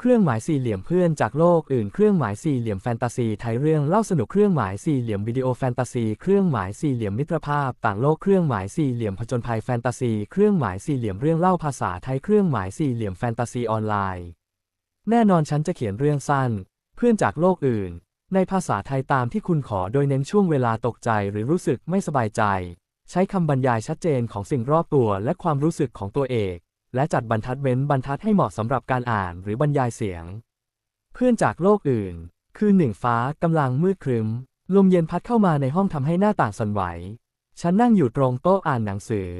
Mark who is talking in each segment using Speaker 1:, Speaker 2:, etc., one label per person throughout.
Speaker 1: เครื่องหมายสี่เหลี่ยมเพื่อนจากโลกอื่นเครื่องหมายสี่เหลี่ยมแฟนตาซีไทยเรื่องเล่าสนุกเครื่องหมายสี่เหลี่ยมวิดีโอแฟนตาซีเครื่องหมายสี่เหลี่ยมมิตรภาพ ต่างโลกเครื่องหมายสี่เหลี่ยมผจญภัยแฟนตาซีเครื่องหมายสี่เหลี่ยมเรื่องเล่าภาษาไทยเครื่องหมายสี่เหลี่ยมแฟนตาซีออนไลน์ แน่นอนฉันจะเขียนเรื่องสั้น เพื่อนจากโลกอื่น ในภาษาไทยตามที่คุณขอโดยเน้นช่วงเวลาตกใจหรือรู้สึกไม่สบายใจ ใช้คำบรรยายชัดเจนของสิ่งรอบตัวและความรู้สึกของตัวเอก และจัดบรรทัดเว้นบรรทัดให้เหมาะสำหรับการอ่านหรือบรรยายเสียง เพื่อนจากโลกอื่น คือหนึ่งฟ้ากำลังมืดครึ้ม ลมเย็นพัดเข้ามาในห้องทำให้หน้าต่างสั่นไหว ฉันนั่งอยู่ตรงโต๊ะอ่านหนังสือ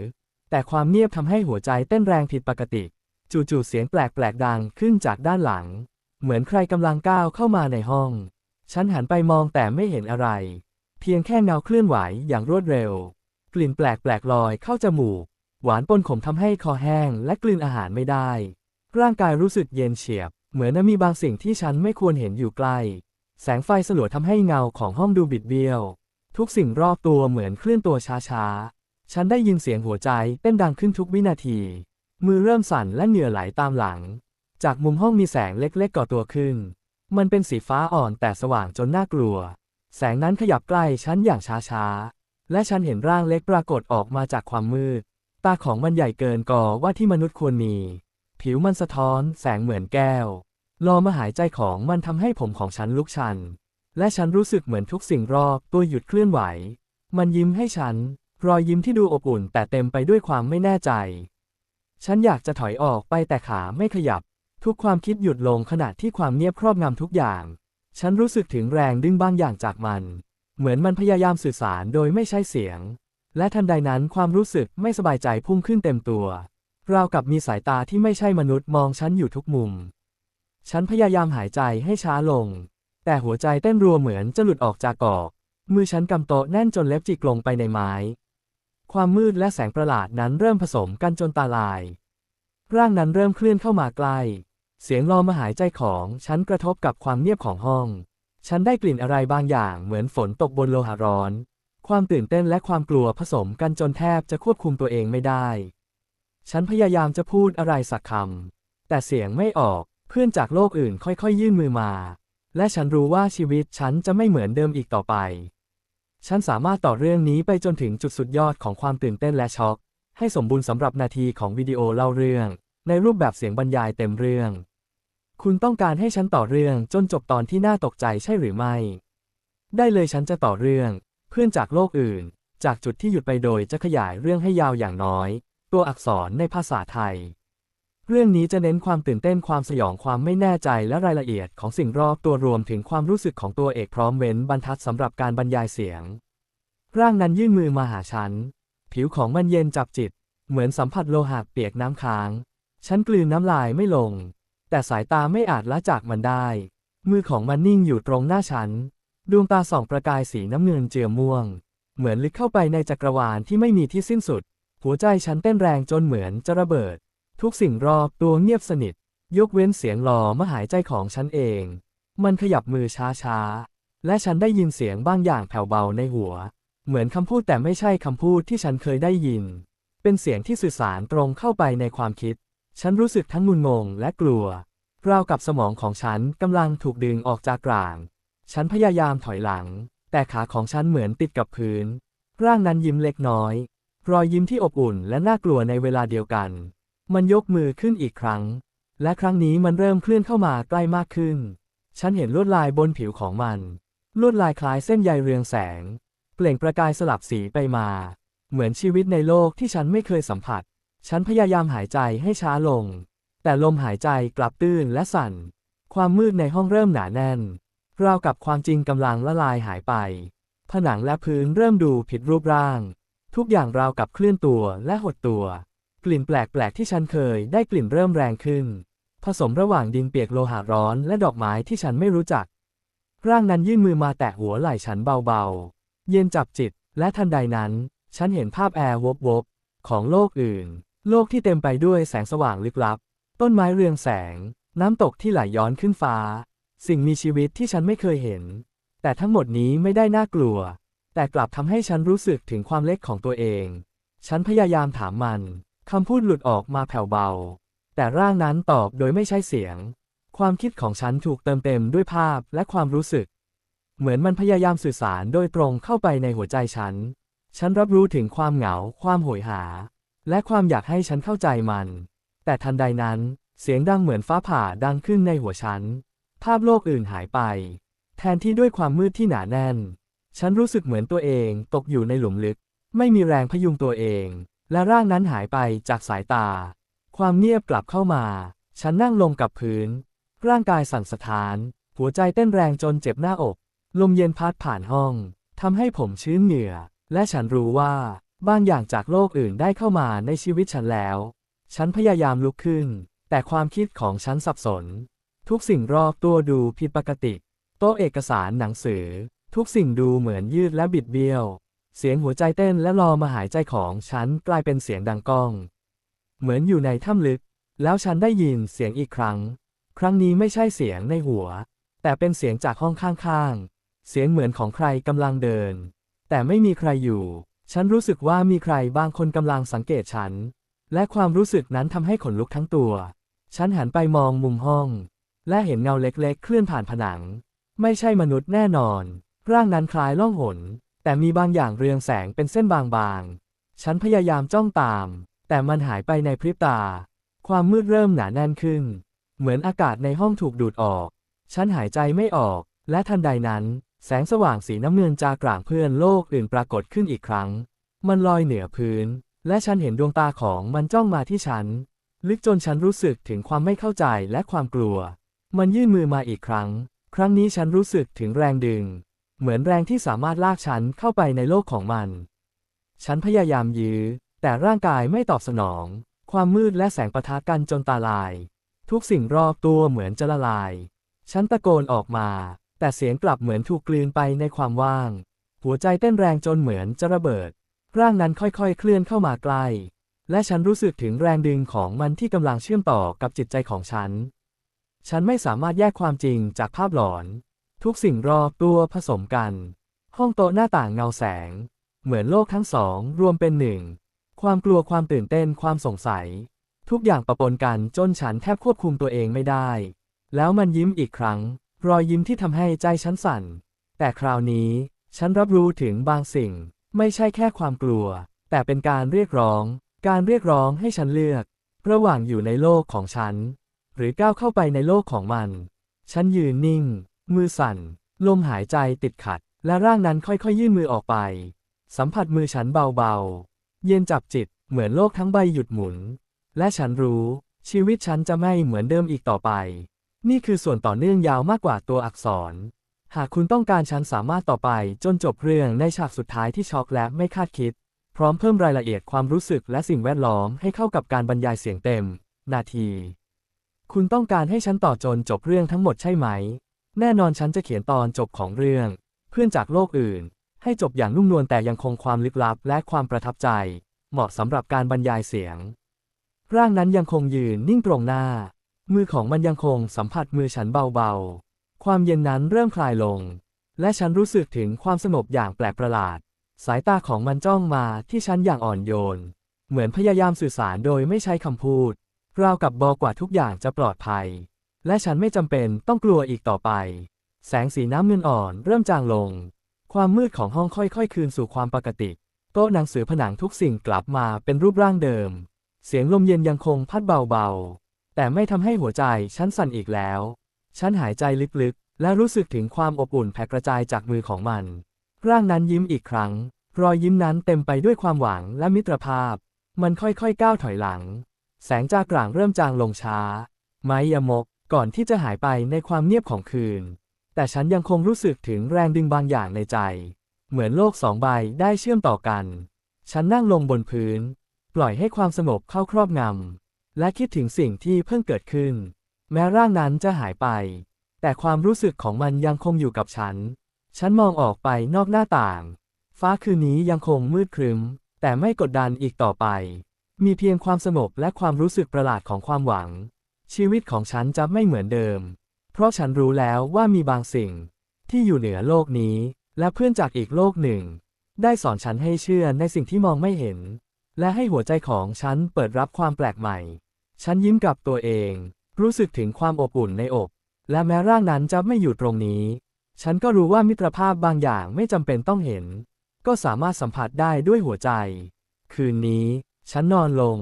Speaker 1: แต่ความเงียบทำให้หัวใจเต้นแรงผิดปกติ จู่ๆเสียงแปลกๆดังขึ้นจากด้านหลัง เหมือนใครกำลังก้าวเข้ามาในห้อง ฉันหันไปมองแต่ไม่เห็นอะไร เพียงแค่เงาเคลื่อนไหวอย่างรวดเร็ว กลิ่นแปลกๆลอยเข้าจมูก หวานปนขมทำให้คอแห้งและกลืนอาหารไม่ได้ ร่างกายรู้สึกเย็นเฉียบ เหมือนมีบางสิ่งที่ฉันไม่ควรเห็นอยู่ใกล้ แสงไฟสลัวทำให้เงาของห้องดูบิดเบี้ยว ทุกสิ่งรอบตัวเหมือนเคลื่อนตัวช้าๆ ฉันได้ยินเสียงหัวใจเต้นดังขึ้นทุกวินาที มือเริ่มสั่นและเหงื่อไหลตามหลัง จากมุมห้องมีแสงเล็กๆก่อตัวขึ้น มันเป็นสีฟ้าอ่อนแต่สว่างจนน่ากลัว แสงนั้นขยับใกล้ฉันอย่างช้าๆ และฉันเห็นร่างเล็กปรากฏออกมาจากความมืด ตาของมันใหญ่เกินกว่าว่าที่มนุษย์ควรมี ผิวมันสะท้อนแสงเหมือนแก้วลมหายใจของมันทำให้ผมของฉันลุกชัน และฉันรู้สึกเหมือนทุกสิ่งรอบตัวหยุดเคลื่อนไหว มันยิ้มให้ฉัน รอยยิ้มที่ดูอบอุ่นแต่เต็มไปด้วยความไม่แน่ใจ ฉันอยากจะถอยออกไปแต่ขาไม่ขยับ ทุกความคิดหยุดลงขณะที่ความเงียบครอบงำทุกอย่าง ฉันรู้สึกถึงแรงดึงบางอย่างจากมัน เหมือนมันพยายามสื่อสารโดยไม่ใช้เสียง และทันใดนั้นความรู้สึกไม่สบายใจพุ่งขึ้นเต็มตัว ราวกับมีสายตาที่ไม่ใช่มนุษย์มองฉันอยู่ทุกมุม ฉันพยายามหายใจให้ช้าลง แต่หัวใจเต้นรัวเหมือนจะหลุดออกจากกอก มือฉันกำโต๊ะแน่นจนเล็บจิกลงไปในไม้ ความมืดและแสงประหลาดนั้นเริ่มผสมกันจนตาลาย ร่างนั้นเริ่มเคลื่อนเข้ามาใกล้ เสียงลอมาหายใจของฉันกระทบกับความเงียบของห้อง ฉันได้กลิ่นอะไรบางอย่างเหมือนฝนตกบนโลหะร้อน ความตื่นเต้นและความกลัวผสมกันจนแทบจะควบคุมตัวเองไม่ได้ ฉันพยายามจะพูดอะไรสักคำ แต่เสียงไม่ออก เพื่อนจากโลกอื่นค่อยๆ ยื่นมือมา และฉันรู้ว่าชีวิตฉันจะไม่เหมือนเดิมอีกต่อไป ฉันสามารถต่อเรื่องนี้ไปจนถึงจุดสุดยอดของความตื่นเต้นและช็อก ให้สมบูรณ์สำหรับนาทีของวิดีโอเล่าเรื่อง ในรูปแบบเสียงบรรยายเต็มเรื่อง คุณต้องการให้ฉันต่อเรื่องจนจบตอนที่น่าตกใจใช่หรือไม่ ได้เลยฉันจะต่อเรื่อง เพื่อนจากโลกอื่น จากจุดที่หยุดไปโดยจะขยายเรื่องให้ยาวอย่างน้อย ตัวอักษรในภาษาไทย เรื่องนี้จะเน้นความตื่นเต้นความสยองความไม่แน่ใจและรายละเอียดของสิ่งรอบตัวรวมถึงความรู้สึกของตัวเอกพร้อมเว้นบรรทัดสำหรับการบรรยายเสียง ร่างนั้นยื่นมือมาหาฉัน ผิวของมันเย็นจับจิต เหมือนสัมผัสโลหะเปียกน้ำค้าง ฉันกลืนน้ำลายไม่ลง แต่สายตาไม่อาจละจากมันได้ มือของมันนิ่งอยู่ตรงหน้าฉัน ดวงตาส่องประกายสีน้ำเงินเจือม่วง เหมือนลึกเข้าไปในจักรวาลที่ไม่มีที่สิ้นสุด หัวใจฉันเต้นแรงจนเหมือนจะระเบิด ทุกสิ่งรอบตัวเงียบสนิท ยกเว้นเสียงหลอมหายใจของฉันเอง มันขยับมือช้าๆ และฉันได้ยินเสียงบางอย่างแผ่วเบาในหัว เหมือนคำพูดแต่ไม่ใช่คำพูดที่ฉันเคยได้ยิน เป็นเสียงที่สื่อสารตรงเข้าไปในความคิด ฉันรู้สึกทั้งงุนงงและกลัว ราวกับสมองของฉันกำลังถูกดึงออกจากกลาง ฉันพยายามถอยหลัง แต่ขาของฉันเหมือนติดกับพื้น ร่างนั้นยิ้มเล็กน้อย รอยยิ้มที่อบอุ่นและน่ากลัวในเวลาเดียวกัน มันยกมือขึ้นอีกครั้ง และครั้งนี้มันเริ่มเคลื่อนเข้ามาใกล้มากขึ้น ฉันเห็นลวดลายบนผิวของมัน ลวดลายคล้ายเส้นใยเรืองแสง เปล่งประกายสลับสีไปมา เหมือนชีวิตในโลกที่ฉันไม่เคยสัมผัส ฉันพยายามหายใจให้ช้าลง แต่ลมหายใจกลับตื้นและสั่น ความมืดในห้องเริ่มหนาแน่น ราวกับความจริงกำลังละลายหายไป ผนังและพื้นเริ่มดูผิดรูปร่าง ทุกอย่างราวกับเคลื่อนตัวและหดตัว กลิ่นแปลกๆที่ฉันเคยได้กลิ่นเริ่มแรงขึ้น ผสมระหว่างดินเปียกโลหะร้อนและดอกไม้ที่ฉันไม่รู้จัก ร่างนั้นยื่นมือมาแตะหัวไหล่ฉันเบาๆ เย็นจับจิต และทันใดนั้น ฉันเห็นภาพแอร์วบๆของโลกอื่น โลกที่เต็มไปด้วยแสงสว่างลึกลับ ต้นไม้เรืองแสง น้ำตกที่ไหลย้อนขึ้นฟ้า สิ่งมีชีวิตที่ฉันไม่เคยเห็น แต่ทั้งหมดนี้ไม่ได้น่ากลัว แต่กลับทำให้ฉันรู้สึกถึงความเล็กของตัวเอง ฉันพยายามถามมันคำพูดหลุดออกมาแผ่วเบา แต่ร่างนั้นตอบโดยไม่ใช่เสียง ความคิดของฉันถูกเติมเต็มด้วยภาพและความรู้สึก เหมือนมันพยายามสื่อสารโดยตรงเข้าไปในหัวใจฉัน ฉันรับรู้ถึงความเหงา ความโหยหา และความอยากให้ฉันเข้าใจมัน แต่ทันใดนั้น เสียงดังเหมือนฟ้าผ่าดังขึ้นในหัวฉัน ภาพโลกอื่นหายไป แทนที่ด้วยความมืดที่หนาแน่น ฉันรู้สึกเหมือนตัวเองตกอยู่ในหลุมลึก ไม่มีแรงพยุงตัวเอง และร่างนั้นหายไปจากสายตา ความเงียบกลับเข้ามา ฉันนั่งลงกับพื้น ร่างกายสั่นสะท้าน หัวใจเต้นแรงจนเจ็บหน้าอก ลมเย็นพัดผ่านห้องทำให้ผมชื้นเหงื่อ และฉันรู้ว่าบางอย่างจากโลกอื่นได้เข้ามาในชีวิตฉันแล้ว ฉันพยายามลุกขึ้น แต่ความคิดของฉันสับสน ทุกสิ่งรอบตัวดูผิดปกติ โต๊ะเอกสารหนังสือ ทุกสิ่งดูเหมือนยืดและบิดเบี้ยว เสียงหัวใจเต้นและรอมาหายใจของฉันกลายเป็นเสียงดังก้อง เหมือนอยู่ในถ้ำลึก แล้วฉันได้ยินเสียงอีกครั้ง ครั้งนี้ไม่ใช่เสียงในหัว แต่เป็นเสียงจากห้องข้างๆ เสียงเหมือนของใครกำลังเดิน แต่ไม่มีใครอยู่ ฉันรู้สึกว่ามีใครบางคนกำลังสังเกตฉัน และความรู้สึกนั้นทำให้ขนลุกทั้งตัว ฉันหันไปมองมุมห้อง และเห็นเงาเล็กๆ เคลื่อนผ่านผนัง ไม่ใช่มนุษย์แน่นอน ร่างนั้นคล้ายล่องหน แต่มีบางอย่างเรืองแสงเป็นเส้นบางๆ ฉันพยายามจ้องตาม แต่มันหายไปในพริบตา ความมืดเริ่มหนาแน่นขึ้น เหมือนอากาศในห้องถูกดูดออก ฉันหายใจไม่ออก และทันใดนั้น แสงสว่างสีน้ำเงินจากลางเพื่อนโลกอื่นปรากฏขึ้นอีกครั้ง มันลอยเหนือพื้น และฉันเห็นดวงตาของมันจ้องมาที่ฉัน ลึกจนฉันรู้สึกถึงความไม่เข้าใจและความกลัว มันยื่นมือมาอีกครั้ง ครั้งนี้ฉันรู้สึกถึงแรงดึง เหมือนแรงที่สามารถลากฉันเข้าไปในโลกของมัน ฉันพยายามยื้อ แต่ร่างกายไม่ตอบสนอง ความมืดและแสงประทะกันจนตาลาย ทุกสิ่งรอบตัวเหมือนจะละลาย ฉันตะโกนออกมา แต่เสียงกลับเหมือนถูกกลืนไปในความว่าง หัวใจเต้นแรงจนเหมือนจะระเบิด ร่างนั้นค่อยๆ เคลื่อนเข้ามาใกล้ และฉันรู้สึกถึงแรงดึงของมันที่กำลังเชื่อมต่อกับจิตใจของฉัน ฉันไม่สามารถแยกความจริงจากภาพหลอน ทุกสิ่งรอบตัวผสมกัน ห้องโต๊ะหน้าต่างเงาแสง เหมือนโลกทั้งสองรวมเป็นหนึ่ง ความกลัวความตื่นเต้นความสงสัย ทุกอย่างปะปนกันจนฉันแทบควบคุมตัวเองไม่ได้ แล้วมันยิ้มอีกครั้ง รอยยิ้มที่ทำให้ใจฉันสั่น แต่คราวนี้ ฉันรับรู้ถึงบางสิ่ง ไม่ใช่แค่ความกลัว แต่เป็นการเรียกร้อง การเรียกร้องให้ฉันเลือก ระหว่างอยู่ในโลกของฉัน หรือก้าวเข้าไปในโลกของมัน ฉันยืนนิ่ง มือสั่น ลมหายใจติดขัด และร่างนั้นค่อยๆ ยื่นมือออกไป สัมผัสมือฉันเบาๆ เย็นจับจิต เหมือนโลกทั้งใบหยุดหมุน และฉันรู้ ชีวิตฉันจะไม่เหมือนเดิมอีกต่อไป นี่คือส่วนต่อเนื่องยาวมากกว่าตัวอักษร หากคุณต้องการฉันสามารถต่อไปจนจบเรื่องในฉากสุดท้ายที่ช็อกและไม่คาดคิด พร้อมเพิ่มรายละเอียดความรู้สึกและสิ่งแวดล้อมให้เข้ากับการบรรยายเสียงเต็ม นาที คุณต้องการให้ฉันต่อจนจบเรื่องทั้งหมดใช่ไหม แน่นอนฉันจะเขียนตอนจบของเรื่อง เพื่อนจากโลกอื่น ให้จบอย่างนุ่มนวลแต่ยังคงความลึกลับและความประทับใจ เหมาะสำหรับการบรรยายเสียง ร่างนั้นยังคงยืนนิ่งตรงหน้า มือของมันยังคงสัมผัสมือฉันเบาๆ ความเย็นนั้นเริ่มคลายลง และฉันรู้สึกถึงความสงบอย่างแปลกประหลาด สายตาของมันจ้องมาที่ฉันอย่างอ่อนโยน เหมือนพยายามสื่อสารโดยไม่ใช้คำพูด ราวกับบอกว่าทุกอย่างจะปลอดภัย และฉันไม่จำเป็นต้องกลัวอีกต่อไป แสงสีน้ำเงินอ่อนเริ่มจางลง ความมืดของห้องค่อยๆ คืนสู่ความปกติ โต๊ะหนังสือผนังทุกสิ่งกลับมาเป็นรูปร่างเดิม เสียงลมเย็นยังคงพัดเบาๆ แต่ไม่ทำให้หัวใจฉันสั่นอีกแล้ว ฉันหายใจลึกๆ และรู้สึกถึงความอบอุ่นแผ่กระจายจากมือของมัน ร่างนั้นยิ้มอีกครั้ง รอยยิ้มนั้นเต็มไปด้วยความหวังและมิตรภาพ มันค่อยๆ ก้าวถอยหลัง แสงจากกลางเริ่มจางลงช้า ไม้ยมกก่อนที่จะหายไปในความเงียบของคืน แต่ฉันยังคงรู้สึกถึงแรงดึงบางอย่างในใจ เหมือนโลกสองใบได้เชื่อมต่อกัน ฉันนั่งลงบนพื้น ปล่อยให้ความสงบเข้าครอบงำ และคิดถึงสิ่งที่เพิ่งเกิดขึ้น แม้ร่างนั้นจะหายไป แต่ความรู้สึกของมันยังคงอยู่กับฉัน ฉันมองออกไปนอกหน้าต่าง ฟ้าคืนนี้ยังคงมืดครึ้ม แต่ไม่กดดันอีกต่อไป มีเพียงความสงบและความรู้สึกประหลาดของความหวัง ชีวิตของฉันจะไม่เหมือนเดิม เพราะฉันรู้แล้วว่ามีบางสิ่ง ที่อยู่เหนือโลกนี้ และเพื่อนจากอีกโลกหนึ่ง ได้สอนฉันให้เชื่อในสิ่งที่มองไม่เห็น และให้หัวใจของฉันเปิดรับความแปลกใหม่ ฉันยิ้มกับตัวเอง รู้สึกถึงความอบอุ่นในอก และแม้ร่างนั้นจะไม่อยู่ตรงนี้ ฉันก็รู้ว่ามิตรภาพบางอย่างไม่จำเป็นต้องเห็น ก็สามารถสัมผัสได้ด้วยหัวใจ คืนนี้ ฉันนอนลง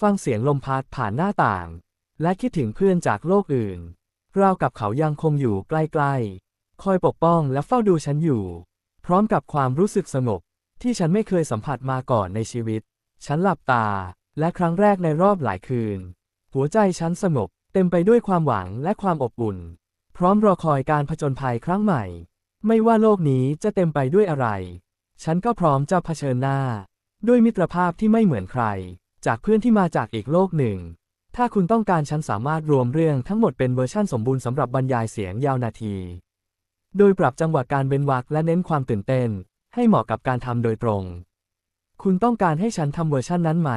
Speaker 1: ฟังเสียงลมพัดผ่านหน้าต่าง และคิดถึงเพื่อนจากโลกอื่น ราวกับเขายังคงอยู่ใกล้ๆ คอยปกป้องและเฝ้าดูฉันอยู่ พร้อมกับความรู้สึกสงบที่ฉันไม่เคยสัมผัสมาก่อนในชีวิต ฉันหลับตา และครั้งแรกในรอบหลายคืน หัวใจฉันสงบเต็มไปด้วยความหวังและความอบอุ่น พร้อมรอคอยการผจญภัยครั้งใหม่ ไม่ว่าโลกนี้จะเต็มไปด้วยอะไร ฉันก็พร้อมจะเผชิญหน้า ด้วยมิตรภาพที่ไม่เหมือนใคร จากเพื่อนที่มาจากอีกโลกหนึ่ง ถ้าคุณต้องการฉันสามารถรวมเรื่องทั้งหมดเป็นเวอร์ชั่นสมบูรณ์สำหรับบรรยายเสียงยาวนาที โดยปรับจังหวะการเว้นวรรคและเน้นความตื่นเต้น ให้เหมาะกับการทำโดยตรง คุณต้องการให้ฉันทำเวอร์ชั่นนั้นไหม